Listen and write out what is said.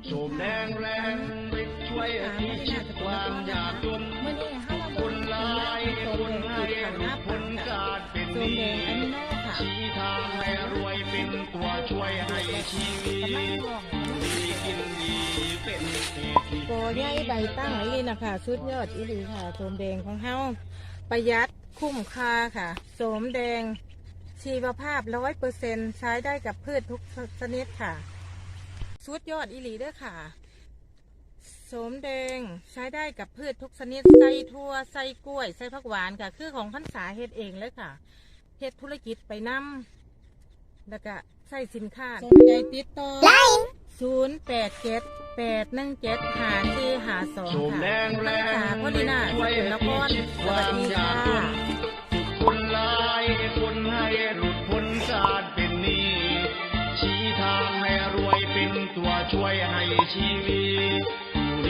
ดีโฉมแดงแรงฤทธิ์ช่วยพิชิตความยากจนเมื่อนี้เฮามาคเบิ่นลายคนให้งหลุดพ้นการเป็นโซหมแดนี้งอะมิโนค่ะชี้ทางให้รวยเป็นตัวช่วยให้ชีวิตกำลังลองดีกินดีเป็นเศรษฐีโกใหญ่ใบตั้งอีนะคะสุดยอดอีหลีค่ะโสมแดงของเฮาประหยัดคุ้มค่าค่ะโสมแดงชีวภาพร้อยเปอร์เซ็นต์ใช้ได้กับพืชทุกชนิดค่ะ สุดยอดอีหลีเด้อค่ะโสมแดงใช้ได้กับพืชทุกชนิดใส่ทั่วใส่กล้วยใส่ผักหวานค่ะ คือของพันษาเฮ็ดเองเลยค่ะเฮ็ดธุรกิจไปนำแล้วก็ใส่สินค้าสนใจติดต่อศูนย์แปดเจ็ดแปดหนึ่งเจ็ดหาสี่หาสองโฉมค่ะแดงแรพันษางพอดีนาสช่วยกุลนคพิรชิตสควาวัสมดี ทางให้รวยเป็นตัวช่วยให้ชีวิตดี